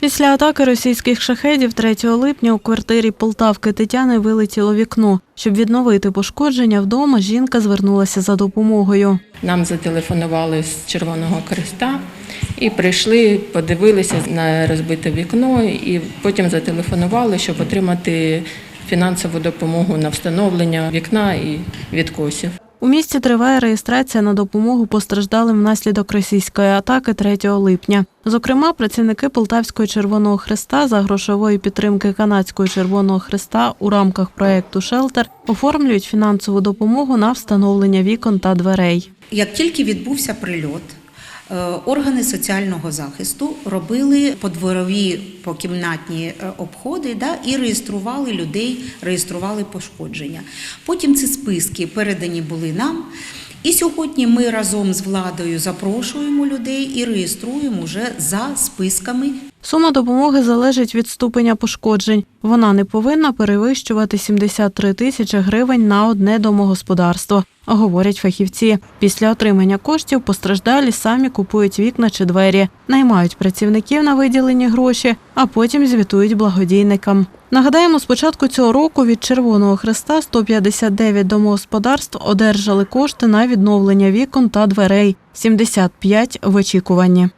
Після атаки російських шахедів 3 липня у квартирі Полтавки Тетяни вилетіло вікно. Щоб відновити пошкодження вдома, жінка звернулася за допомогою. Нам зателефонували з Червоного Креста і прийшли, подивилися на розбите вікно, і потім зателефонували, щоб отримати фінансову допомогу на встановлення вікна і відкосів. У місті триває реєстрація на допомогу постраждалим внаслідок російської атаки 3 липня. Зокрема, працівники Полтавського Червоного Хреста за грошової підтримки Канадського Червоного Хреста у рамках проекту Шелтер оформлюють фінансову допомогу на встановлення вікон та дверей. Як тільки відбувся прильот, органи соціального захисту робили подворові покімнатні е, обходи да, і реєстрували людей, реєстрували пошкодження. Потім ці списки передані були нам. І сьогодні ми разом з владою запрошуємо людей і реєструємо вже за списками Сума допомоги залежить від ступеня пошкоджень. Вона не повинна перевищувати 73 тисячі гривень на одне домогосподарство, говорять фахівці. Після отримання коштів постраждалі самі купують вікна чи двері, наймають працівників на виділені гроші, а потім звітують благодійникам. Нагадаємо, з початку цього року від Червоного Хреста 159 домогосподарств одержали кошти на відновлення вікон та дверей, 75 в очікуванні.